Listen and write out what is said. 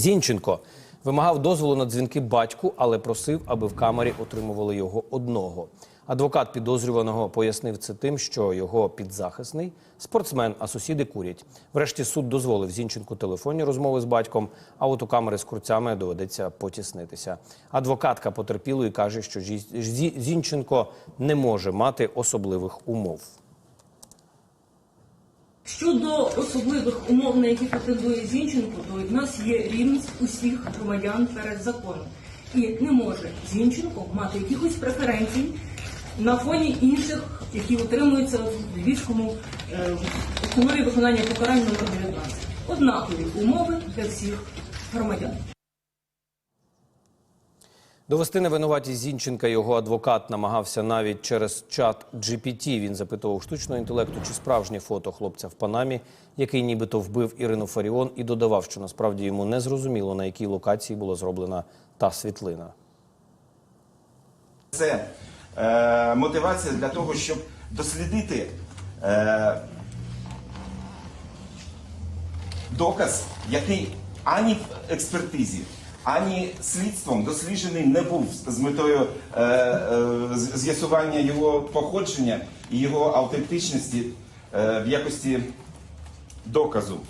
Зінченко вимагав дозволу на дзвінки батьку, але просив, аби в камері отримували його одного. Адвокат підозрюваного пояснив це тим, що його підзахисний спортсмен, а сусіди курять. Врешті суд дозволив Зінченку телефонні розмови з батьком, а от у камери з курцями доведеться потіснитися. Адвокатка потерпілої каже, що Зінченко не може мати особливих умов. Щодо особливих умов, на які претендує Зінченко, то в нас є рівність усіх громадян перед законом. І не може Зінченко мати якихось преференцій на фоні інших, які утримуються в Львівському е, установі виконання покарань номер 19. Однакові умови для всіх громадян. Довести невинуватість Зінченка його адвокат намагався навіть через чат GPT. Він запитував штучного інтелекту, чи справжнє фото хлопця в Панамі, який нібито вбив Ірину Фаріон, і додавав, що насправді йому не зрозуміло, на якій локації була зроблена та світлина. Це е, мотивація для того, щоб дослідити е, доказ, який ані в експертизі, ані слідством досліджений не був з метою е, е, з'ясування його походження і його автентичності е, в якості доказу.